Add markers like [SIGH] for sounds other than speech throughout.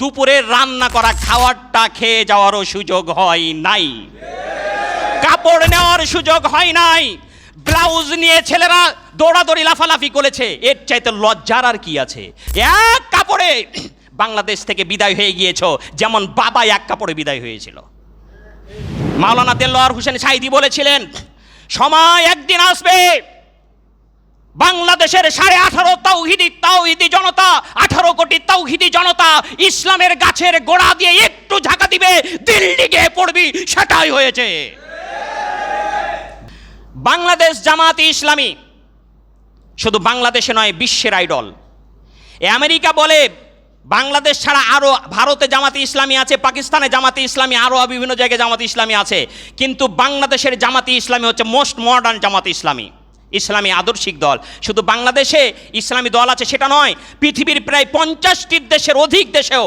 দুপুরে রান্না করা খাওয়ারটা খেয়ে যাওয়ারও সুযোগ হয় নাই। কাপড় নেওয়ার সুযোগ হয় নাই। ব্লাউজ নিয়ে ছেলেরা দৌড়াদৌড়ি লাফালাফি করেছে। এর চাইতে লজ্জার আর কি আছে? এক কাপড়ে বাংলাদেশ থেকে বিদায় হয়ে গিয়েছো, যেমন বাবা এক কাপড়ে বিদায় হয়েছিল। মাওলানা দেলোয়ার হোসেন সাইদি বলেছিলেন, সময় একদিন আসবে বাংলাদেশের সাড়ে আঠারো তাওহিদি তাওহিদি জনতা, আঠারো কোটি তাওহিদি জনতা ইসলামের গাছের গোড়া দিয়ে একটু ঝাঁকা দিবে, দিল্লি গিয়ে পড়বি, সেটাই হয়েছে। বাংলাদেশ জামাতি ইসলামী শুধু বাংলাদেশে নয়, বিশ্বের আইডল। আমেরিকা বলে, বাংলাদেশ ছাড়া আরও ভারতে জামাতি ইসলামী আছে, পাকিস্তানে জামাতি ইসলামী আরও বিভিন্ন জায়গায় জামাতি ইসলামী আছে। কিন্তু বাংলাদেশের জামাতি ইসলামী হচ্ছে মোস্ট মডার্ন জামাতি ইসলামী। ইসলামী আদর্শিক দল। শুধু বাংলাদেশে ইসলামী দল আছে সেটা নয়, পৃথিবীর প্রায় পঞ্চাশটি দেশের অধিক দেশেও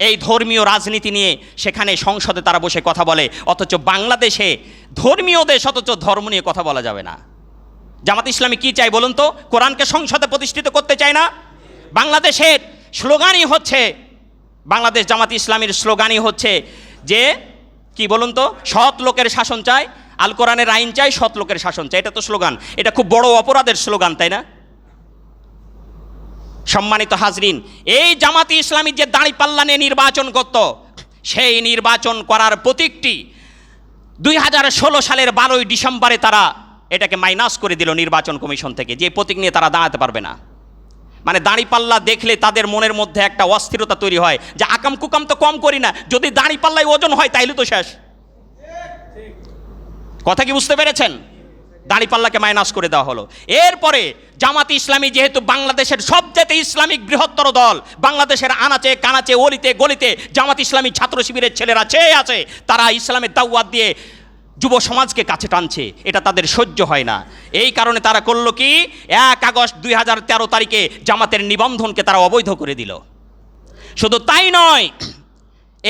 এই ধর্মীয় রাজনীতি নিয়ে সেখানে সংসদে তারা বসে কথা বলে। অথচ বাংলাদেশে ধর্মীয় দেশ, অথচ ধর্ম নিয়ে কথা বলা যাবে না। জামাত ইসলামী কি চাই বলুন তো? কোরআনকে সংসদে প্রতিষ্ঠিত করতে চায় না? বাংলাদেশের স্লোগানই হচ্ছে, বাংলাদেশ জামাত ইসলামীর স্লোগানই হচ্ছে যে, কি বলুন তো? সৎ লোকের শাসন চাই আল কোরআনের আইন চাই, সৎ লোকের শাসন চাই। এটা তো স্লোগান। এটা খুব বড় অপরাধের স্লোগান, তাই না? সম্মানিত হাজরিন, এই জামাতি ইসলামী যে দাঁড়িপাল্লা নিয়ে নির্বাচন করত, সেই নির্বাচন করার প্রতীকটি দুই হাজার ষোলো সালের বারোই ডিসেম্বরে তারা এটাকে মাইনাস করে দিল নির্বাচন কমিশন থেকে। যে প্রতীক নিয়ে তারা দাঁড়াতে পারবে না। মানে দাঁড়িপাল্লা দেখলে তাদের মনের মধ্যে একটা অস্থিরতা তৈরি হয় যে আকাম কুকাম তো কম করি না। যদি দাঁড়িপাল্লায় ওজন হয়, তাইলে তো শেষ। কথা কি বুঝতে পেরেছেন? দাঁড়িপাল্লাকে মাইনাস করে দেওয়া হলো। এরপরে জামাত ইসলামী যেহেতু বাংলাদেশের সবচেয়ে ইসলামিক বৃহত্তর দল, বাংলাদেশের আনাচে, কানাচে, অলিতে, গলিতে জামাত ইসলামী ছাত্র শিবিরের ছেলেরা চেয়ে আছে, তারা ইসলামের দাওয়াত দিয়ে যুব সমাজকে কাছে টানছে। এটা তাদের সহ্য হয় না। এই কারণে তারা করল কি? এক আগস্ট দুই হাজার তেরো তারিখে জামাতের নিবন্ধনকে তারা অবৈধ করে দিল। শুধু তাই নয়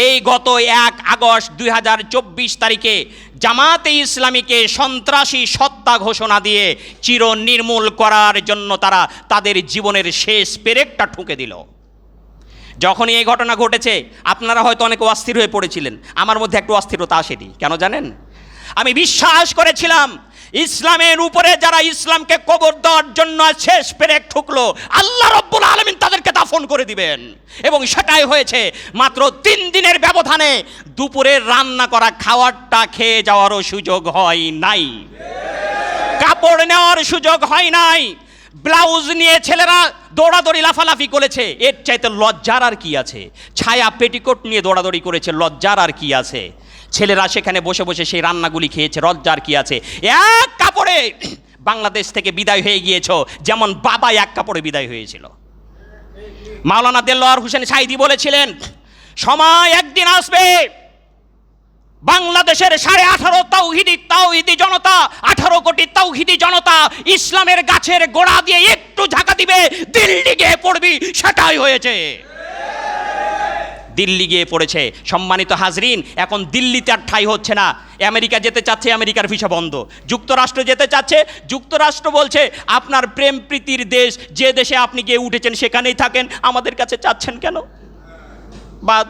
এই গত এক আগস্ট দুই হাজার চব্বিশ তারিখে জামাতে ইসলামীকে সন্ত্রাসী সত্তা ঘোষণা দিয়ে চির নির্মূল করার জন্য তারা তাদের জীবনের শেষ পেরেকটা ঠুকে দিল। যখনই এই ঘটনা ঘটেছে, আপনারা হয়তো অনেক অস্থির হয়ে পড়েছিলেন। আমার মধ্যে একটু অস্থিরতা আসেনি, কেন জানেন? আমি বিশ্বাস করেছিলাম ইসলামের উপরে যারা ইসলামকে কবর দেওয়ার জন্য শেষ পেরেক ঠুকলো, আল্লাহ রব্বুল আলমিন তাদেরকে দাফন করে দিবেন। এবং সেটাই হয়েছে মাত্র তিন দিনের ব্যবধানে দুপুরে রান্না করা খাওয়ারটা খেয়ে যাওয়ারও সুযোগ হয় নাই। কাপড় নেওয়ার সুযোগ হয় নাই। ব্লাউজ নিয়ে ছেলেরা দৌড়াদৌড়ি লাফালাফি করেছে। এর চাইতে লজ্জার আর কি আছে? ছায়া পেটিকোট নিয়ে দৌড়াদৌড়ি করেছে, লজ্জার আর কি আছে? ছেলেরা সেখানে বসে বসে সেই রান্নাগুলি খেয়েছে লজ্জার কি আছে? এক কাপড়ে [CLEARS THROAT] বাংলাদেশ থেকে বিদায় হয়ে গিয়েছ, যেমন বাবা এক কাপড়ে বিদায় হয়েছিল। মাওলানা দেলোয়ার হোসেন সাইদি বলেছিলেন, সময় একদিন আসবে, বাংলাদেশের সাড়ে আঠারো তাওহিদি তাওহিদি জনতা, আঠারো কোটি তাওহিদি জনতা ইসলামের গাছের গোড়া দিয়ে একটু ঝাঁকা দিবে, দিল্লি গিয়ে পড়বি, সেটাই হয়েছে। দিল্লি গিয়ে পড়েছে। সম্মানিত হাজরিন, এখন দিল্লিতে আর ঠাই হচ্ছে না। আমেরিকা যেতে চাচ্ছে, আমেরিকার ভিসা বন্ধ। যুক্তরাষ্ট্র যেতে চাচ্ছে, যুক্তরাষ্ট্র বলছে, আপনার প্রেম প্রীতির দেশ, যে দেশে আপনি গিয়ে উঠেছেন, সেখানেই থাকেন। আমাদের কাছে চাচ্ছেন কেন? বাদ।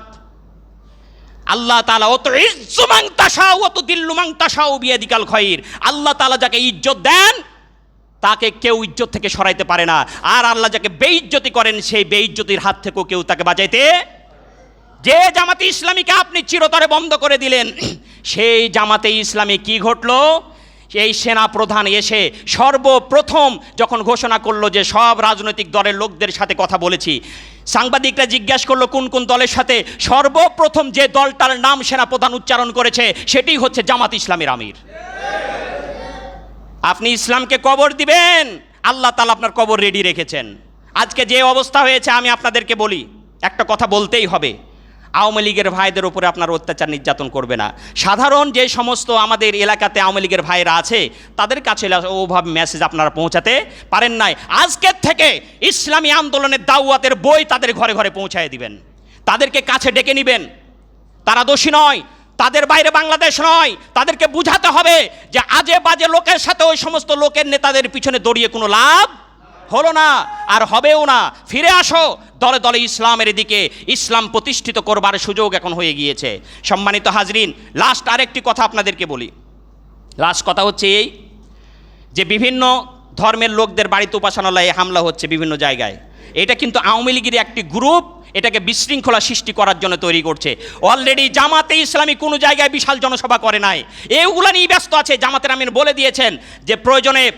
আল্লাহ তালা অত ইজ্জু মাংতাসাও অত দিল্লু মাংতাসাও বিয়াদিকাল খয়ির আল্লাহ তালা যাকে ইজ্জত দেন, তাকে কেউ ইজ্জত থেকে সরাইতে পারে না। আর আল্লাহ যাকে বেইজ্জতি করেন, সেই বেইজ্জতির হাত থেকেও কেউ তাকে বাঁচাইতে যে জামাতে ইসলামীকে আপনি চিরতরে বন্ধ করে দিলেন, সেই জামাতে ইসলামী কি ঘটলো? এই সেনা প্রধান এসে সর্বপ্রথম যখন ঘোষণা করল যে সব রাজনৈতিক দলের লোকদের সাথে কথা বলেছি, সাংবাদিকরা জিজ্ঞাসা করল কোন কোন দলের সাথে, সর্বপ্রথম যে দলটার নাম সেনা প্রধান উচ্চারণ করেছে, সেটি হচ্ছে জামাত ইসলামের আমির। আপনি ইসলামকে কবর দিবেন, আল্লাহ তালা আপনার কবর রেডি রেখেছেন। আজকে যে অবস্থা হয়েছে, আমি আপনাদেরকে বলি, একটা কথা বলতেই হবে। আওয়ামী লীগের ভাইদের উপরে আপনার অত্যাচার নির্যাতন করবে না। সাধারণ যে সমস্ত আমাদের এলাকাতে আওয়ামী লীগের ভাইরা আছে, তাদের কাছে ওভাবে মেসেজ আপনারা পৌঁছাতে পারেন নাই। আজকের থেকে ইসলামী আন্দোলনের দাওয়াতের বই তাদের ঘরে ঘরে পৌঁছায় দিবেন। তাদেরকে কাছে ডেকে নেবেন। তারা দোষী নয়, তাদের বাইরে বাংলাদেশ নয়। তাদেরকে বুঝাতে হবে যে আজে বাজে লোকের সাথে ওই সমস্ত লোকের নেতাদের পিছনে দড়িয়ে কোনো লাভ হলো না আর হবেও না। ফিরে আসো। দলে দলে ইসলামের দিকে ইসলাম প্রতিষ্ঠিত করবার সুযোগ এখন হয়ে গিয়েছে। সম্মানিত হাজরিন লাস্ট আরেকটি কথা আপনাদেরকে বলি। লাস্ট কথা হচ্ছে এই যে বিভিন্ন ধর্মের লোকদের বাড়িতে উপাসনালয়ে হামলা হচ্ছে বিভিন্ন জায়গায়। এটা কিন্তু আওয়ামী লীগের একটি গ্রুপ এটাকে বিশৃঙ্খলা সৃষ্টি করার জন্য তৈরি করছে। অলরেডি জামাতে ইসলামী কোনো জায়গায় বিশাল জনসভা করে নাই। এগুলো নিয়ে ব্যস্ত আছে, জামাতের আমিন বলে দিয়েছেন যে প্রয়োজনে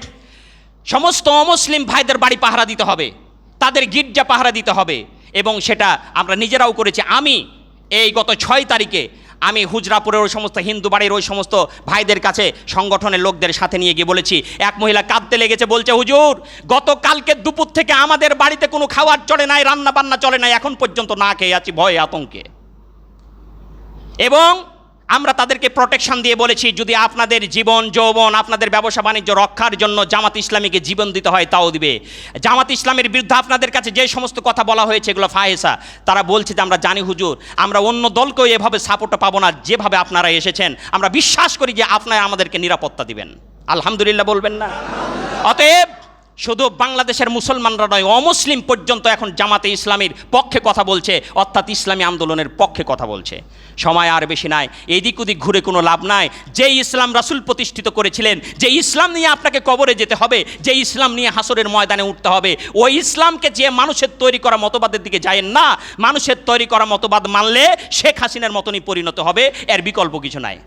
সমস্ত অমুসলিম ভাইদের বাড়ি পাহারা দিতে হবে, তাদের গির্জা পাহারা দিতে হবে, এবং সেটা আমরা নিজেরাও করেছি। আমি এই গত ছয় তারিখে আমি হুজরাপুরের ওই সমস্ত, হিন্দু বাড়ির ওই সমস্ত ভাইদের কাছে সংগঠনের লোকদের সাথে নিয়ে গিয়ে বলেছি, এক মহিলা কাঁদতে লেগেছে, বলছে, হুজুর, গতকালকে দুপুর থেকে আমাদের বাড়িতে কোনো খাবার চলে নাই রান্না বান্না চলে নাই, এখন পর্যন্ত না খেয়ে আছি, ভয়ে আতঙ্কে। এবং আমরা তাদেরকে প্রোটেকশন দিয়ে বলেছি, যদি আপনাদের জীবন, যৌবন, আপনাদের ব্যবসা বাণিজ্য রক্ষার জন্য জামাত ইসলামীকে জীবন দিতে হয়, তাও দিবে। জামাত ইসলামের বিরুদ্ধে আপনাদের কাছে যে সমস্ত কথা বলা হয়েছে, এগুলো ফাহেসা তারা বলছে যে আমরা জানি হুজুর, আমরা অন্য দলকেও এভাবে সাপোর্টটা পাবো না, যেভাবে আপনারা এসেছেন। আমরা বিশ্বাস করি যে আপনারা আমাদেরকে নিরাপত্তা দিবেন। আলহামদুলিল্লাহ বলবেন না। অতএব শুধু বাংলাদেশের মুসলমানরা নয়, অমুসলিম পর্যন্ত এখন জামাতে ইসলামীর পক্ষে কথা বলছে, অর্থাৎ ইসলামী আন্দোলনের পক্ষে কথা বলছে। সময় আর বেশি নাই, এদিক ওদিক ঘুরে কোনো লাভ নাই। যে ইসলাম রাসূল প্রতিষ্ঠিত করেছিলেন যে ইসলাম নিয়ে আপনাকে কবরে যেতে হবে যে ইসলাম নিয়ে হাসরের ময়দানে উঠতে হবে, ওই ইসলামকে যে মানুষের তৈরি করা মতবাদের দিকে যায় না, মানুষের তৈরি করা মতবাদ মানলে শেখ হাসিনার মতনই পরিণত হবে, এর বিকল্প কিছু নাই।